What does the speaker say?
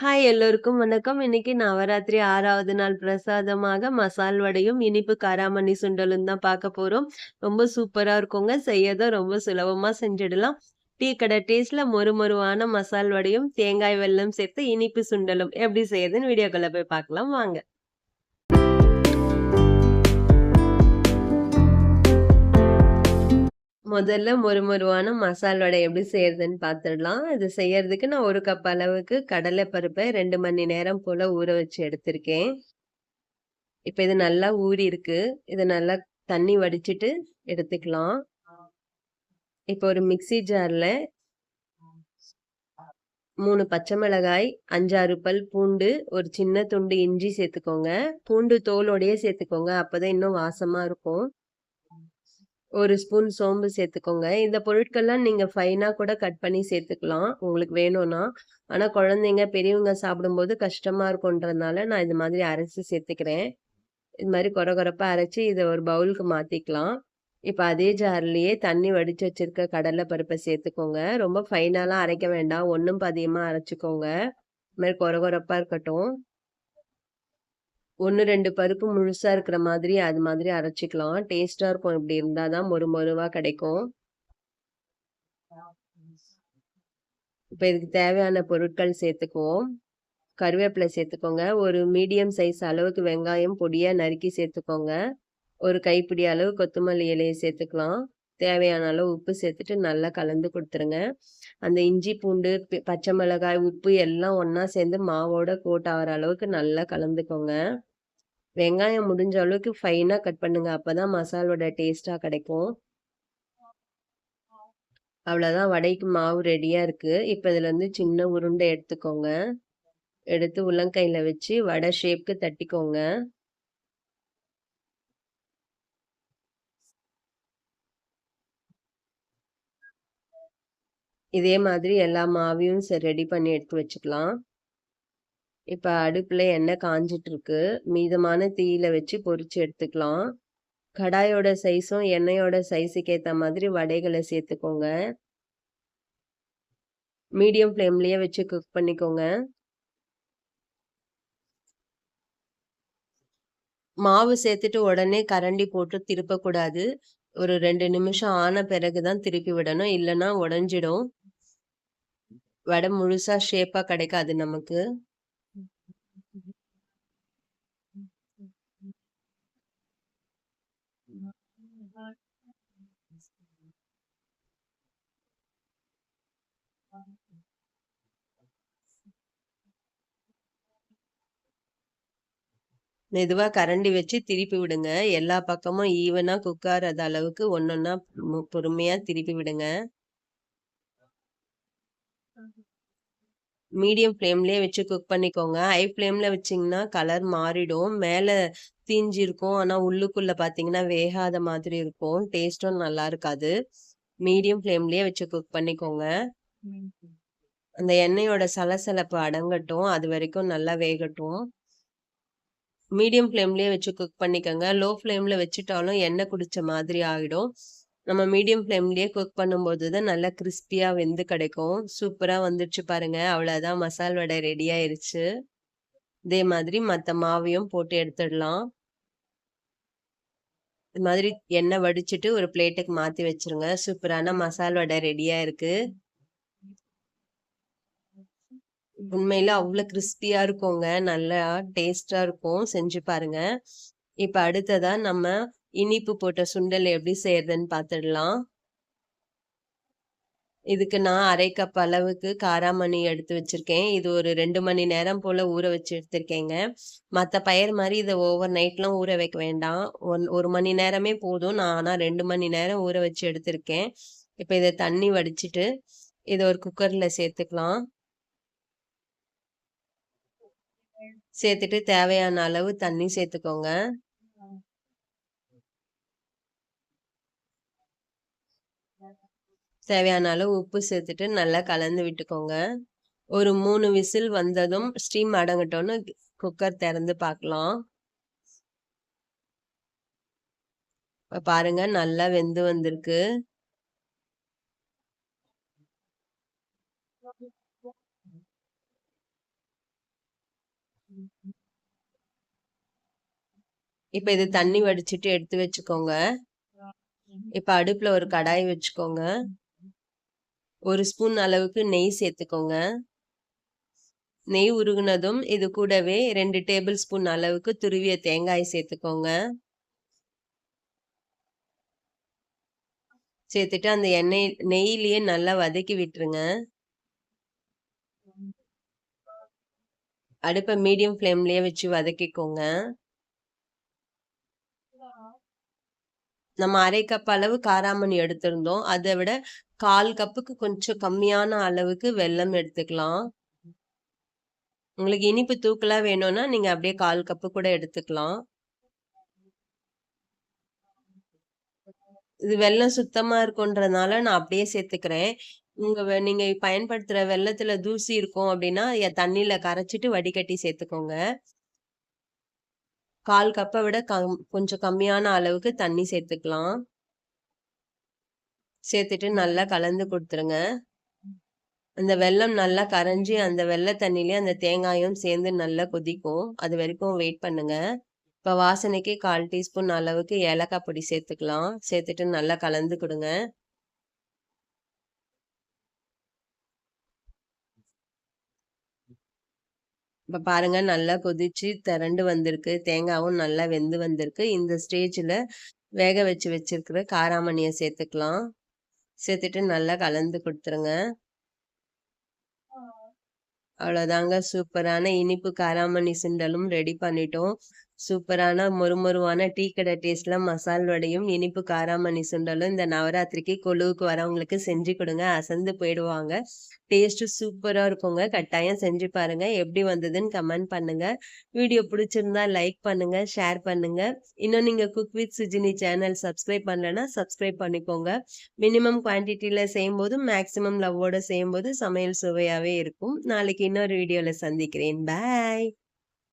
Hi எல்லோருக்கும் வணக்கம். இன்னைக்கு நவராத்திரி ஆறாவது நாள் பிரசாதமாக மசால் வடையும், இனிப்பு காராமணி சுண்டலும் தான் பார்க்க போகிறோம் ரொம்ப சூப்பராக இருக்குங்க. செய்யறதும் ரொம்ப சுலபமாக செஞ்சிடலாம். டீ கடை டேஸ்ட்ல மொறு மொறுவான மசால் வடையும், தேங்காய் வெல்லம் சேர்த்து இனிப்பு சுண்டலும் எப்படி செய்யுதுன்னு வீடியோக்குள்ள போய் பார்க்கலாம் வாங்க. முதல்ல மொறுமொருவான மசால் வடை எப்படி செய்யறதுன்னு பார்த்துடலாம். இது செய்யறதுக்கு நான் ஒரு கப் அளவுக்கு கடலை பருப்பை 2 மணி நேரம் போல ஊற வச்சு எடுத்திருக்கேன். இப்போ இது நல்லா ஊறியிருக்கு. இதை நல்லா தண்ணி வடிச்சிட்டு எடுத்துக்கலாம். இப்போ ஒரு மிக்ஸி ஜாரில் மூணு பச்சை மிளகாய், 5, 6 பல் பூண்டு, ஒரு சின்ன துண்டு இஞ்சி சேர்த்துக்கோங்க. பூண்டு தோலோடையே சேர்த்துக்கோங்க. அப்போதான் இன்னும் வாசமாக இருக்கும். ஒரு ஸ்பூன் சோம்பு சேர்த்துக்கோங்க. இந்த பொருட்கள்லாம் நீங்கள் ஃபைனாக கூட கட் பண்ணி சேர்த்துக்கலாம். உங்களுக்கு வேணும்னா. ஆனால் குழந்தைங்க, பெரியவங்க சாப்பிடும்போது கஷ்டமாக இருக்குன்றதுனால நான் இது மாதிரி அரைச்சி சேர்த்துக்கிறேன். இது மாதிரி கொர குறைப்பாக அரைச்சி இதை ஒரு பவுலுக்கு மாற்றிக்கலாம் இப்போ அதே ஜார்லேயே தண்ணி வடித்து வச்சிருக்க கடலை பருப்பை சேர்த்துக்கோங்க. ரொம்ப ஃபைனாலாம் அரைக்க வேண்டாம். ஒன்றும் பதியமாக அரைச்சிக்கோங்க இது மாதிரி கொர குறைப்பாக இருக்கட்டும். 1, 2 பருப்பு முழுசாக இருக்கிற மாதிரி அது மாதிரி அரைச்சிக்கலாம் டேஸ்ட்டாக இருக்கும். இப்படி இருந்தால் தான் மொறு மொறுவாக கிடைக்கும். இப்போ இதுக்கு தேவையான பொருட்கள் சேர்த்துக்குவோம். கருவேப்பிலை சேர்த்துக்கோங்க. ஒரு மீடியம் சைஸ் அளவுக்கு வெங்காயம் பொடியாக நறுக்கி சேர்த்துக்கோங்க. ஒரு கைப்பிடி அளவு கொத்தமல்லி இலையை சேர்த்துக்கலாம். தேவையான அளவு உப்பு சேர்த்துட்டு நல்லா கலந்து கொடுத்துருங்க அந்த இஞ்சி, பூண்டு, பச்சை மிளகாய், உப்பு எல்லாம் ஒன்றா சேர்ந்து மாவோட கோட் ஆகிற அளவுக்கு நல்லா கலந்துக்கோங்க. வெங்காயம் முடிஞ்ச அளவுக்கு ஃபைனாக கட் பண்ணுங்க. அப்போதான் மசால் வடை டேஸ்ட்டாக கிடைக்கும். அவ்வளோதான் வடைக்கு மாவு ரெடியாக இருக்குது இப்போ இதுலேருந்து சின்ன உருண்டை எடுத்துக்கோங்க. எடுத்து உள்ளங்கையில் வச்சு வடை ஷேப்க்கு தட்டிக்கோங்க. இதே மாதிரி எல்லா மாவையும் ரெடி பண்ணி எடுத்து வச்சுக்கலாம். இப்போ அடுப்பில் எண்ணெய் காஞ்சிட்ருக்கு மீதமான தீயில வச்சு பொரிச்சு எடுத்துக்கலாம். கடாயோட சைஸும், எண்ணெயோட சைஸுக்கு ஏற்ற மாதிரி வடைகளை சேர்த்துக்கோங்க. மீடியம் ஃப்ளேம்லேயே வச்சு குக் பண்ணிக்கோங்க. மாவு சேர்த்துட்டு உடனே கரண்டி போட்டு திருப்பக்கூடாது. ஒரு ரெண்டு நிமிஷம் ஆன பிறகு தான் திருப்பி விடணும். இல்லைன்னா உடஞ்சிடும் வடை முழுசா ஷேப்பா கிடைக்காது நமக்கு. மெதுவா கரண்டி வச்சு திருப்பி விடுங்க. எல்லா பக்கமும் ஈவனா குக் அளவுக்கு ஒன்றொன்னா பொறுமையாக பொறுமையா திருப்பி விடுங்க. மீடியம் ஃப்ளேம்லயே வச்சு குக் பண்ணிக்கோங்க. ஹை ஃப்ளேமில் வச்சீங்கன்னா கலர் மாறிடும். மேல தீஞ்சிருக்கும். ஆனா உள்ளுக்குள்ள பார்த்தீங்கன்னா வேகாத மாதிரி இருக்கும். டேஸ்ட்டும் நல்லா இருக்காது. மீடியம் ஃப்ளேம்லயே வச்சு குக் பண்ணிக்கோங்க. அந்த எண்ணெயோட சலசலப்பு அடங்கட்டும். அது வரைக்கும் நல்லா வேகட்டும். மீடியம் ஃப்ளேம்லயே வச்சு குக் பண்ணிக்கோங்க லோ ஃப்ளேம்ல வச்சுட்டாலும் எண்ணெய் குடிச்ச மாதிரி ஆகிடும் நம்ம மீடியம் ஃப்ளேம்லயே குக் பண்ணும்போது தான் நல்லா கிரிஸ்பியா வெந்து கிடைக்கும். சூப்பரா வந்துடுச்சு பாருங்க. அவ்வளோதான் மசால் வடை ரெடி ஆயிருச்சு. இதே மாதிரி மற்ற மாவையும் போட்டு எடுத்துடலாம். இது மாதிரி எண்ணெய் வடிச்சிட்டு ஒரு பிளேட்டுக்கு மாத்தி வச்சுருங்க. சூப்பரான மசால் வடை ரெடியா இருக்கு. உண்மையில அவ்வளோ கிரிஸ்பியா இருக்குங்க. நல்லா டேஸ்ட்டா இருக்கும். செஞ்சு பாருங்க. இப்போ அடுத்ததா நம்ம இனிப்பு போட்ட சுண்டல் எப்படி செய்யறதுன்னு பார்த்துடலாம். இதுக்கு நான் அரை கப் அளவுக்கு காராமணி எடுத்து வச்சிருக்கேன். இது ஒரு ரெண்டு மணி நேரம் போல ஊற வச்சு எடுத்திருக்கேங்க. மற்ற பயிர் மாதிரி இதை ஓவர் நைட்லாம் ஊற வைக்க வேண்டாம். ஒன் ஒரு மணி நேரமே போதும். நான் ஆனால் ரெண்டு மணி நேரம் ஊற வச்சு எடுத்திருக்கேன். இப்போ இதை தண்ணி வடிச்சிட்டு இதை ஒரு குக்கரில் சேர்த்துக்கலாம். சேர்த்துட்டு தேவையான அளவு தண்ணி சேர்த்துக்கோங்க. தேவையான அளவு உப்பு சேர்த்துட்டு நல்லா கலந்து விட்டுக்கோங்க. ஒரு மூணு விசில் வந்ததும் ஸ்டீம் அடங்கட்டோன்னு குக்கர் திறந்து பார்க்கலாம். பாருங்க நல்லா வெந்து வந்திருக்கு. இப்ப இது தண்ணி வடிச்சிட்டு எடுத்து வச்சுக்கோங்க. இப்ப அடுப்புல ஒரு கடாய் வச்சுக்கோங்க. ஒரு ஸ்பூன் அளவுக்கு நெய் சேர்த்துக்கோங்க. நெய் உருகுனதும் இது கூடவே ரெண்டு டேபிள் ஸ்பூன் அளவுக்கு துருவிய தேங்காய் சேர்த்துக்கோங்க. சேர்த்துட்டு அந்த எண்ணெய் நெய்லயே நல்லா வதக்கி விட்டுருங்க. அடுப்பை மீடியம் ஃப்ளேம்லயே வச்சு வதக்கிக்கோங்க. நம்ம அரை கப் அளவு காராமணி எடுத்திருந்தோம். அதை விட 1/4 கப்புக்கு கொஞ்சம் கம்மியான அளவுக்கு வெல்லம் எடுத்துக்கலாம். உங்களுக்கு இனிப்பு தூக்கலா வேணும்னா, நீங்க அப்படியே 1/4 கப்பு கூட எடுத்துக்கலாம். இது வெள்ளம் சுத்தமா இருக்குன்றதுனால நான் அப்படியே சேர்த்துக்கிறேன். உங்க நீங்க பயன்படுத்துற வெள்ளத்துல தூசி இருக்கும் அப்படின்னா, எ தண்ணீல கரைச்சிட்டு வடிகட்டி சேர்த்துக்கோங்க. கால் கப்பை விட கம் கொஞ்சம் கம்மியான அளவுக்கு தண்ணி சேர்த்துக்கலாம். சேர்த்துட்டு நல்லா கலந்து கொடுத்துருங்க அந்த வெல்லம் நல்லா கரைஞ்சி அந்த வெள்ளை தண்ணிலே அந்த தேங்காயும் சேர்ந்து நல்லா கொதிக்கும். அது வரைக்கும் வெயிட் பண்ணுங்க. இப்ப வாசனைக்கு 1/4 டீஸ்பூன் அளவுக்கு ஏலக்காய் பொடி சேர்த்துக்கலாம். சேர்த்துட்டு நல்லா கலந்து கொடுங்க இப்ப பாருங்க நல்லா கொதிச்சு திரண்டு வந்திருக்கு. தேங்காவும் நல்லா வெந்து வந்திருக்கு. இந்த ஸ்டேஜ்ல வேக வச்சு வச்சிருக்கிற காராமணிய சேர்த்துக்கலாம். சேர்த்துட்டு நல்லா கலந்து குடுத்துருங்க. அவ்வளோதாங்க சூப்பரான இனிப்பு காராமணி சுண்டலும் ரெடி பண்ணிட்டோம். சூப்பரான மொறுமொருவான டீ கடை டேஸ்ட்ல மசால் வடையும், இனிப்பு காராமணி சுண்டலும் இந்த நவராத்திரிக்கு கொலுவுக்கு வரவங்களுக்கு செஞ்சு கொடுங்க அசந்து போயிடுவாங்க. டேஸ்ட்டு சூப்பரா இருக்குங்க. கட்டாயம் செஞ்சு பாருங்க. எப்படி வந்ததுன்னு கமெண்ட் பண்ணுங்க. வீடியோ பிடிச்சிருந்தா லைக் பண்ணுங்க, ஷேர் பண்ணுங்க. இன்னும் நீங்க cook with Sujini channel subscribe பண்ணலன்னா, சப்ஸ்கிரைப் பண்ணிக்கோங்க. மினிமம் குவான்டிட்டில செய்யும்போது, மேக்சிமம் லவ்வோட செய்யும்போது சமையல் சுவையாவே இருக்கும். நாளைக்கு இன்னொரு வீடியோல சந்திக்கிறேன். பாய்.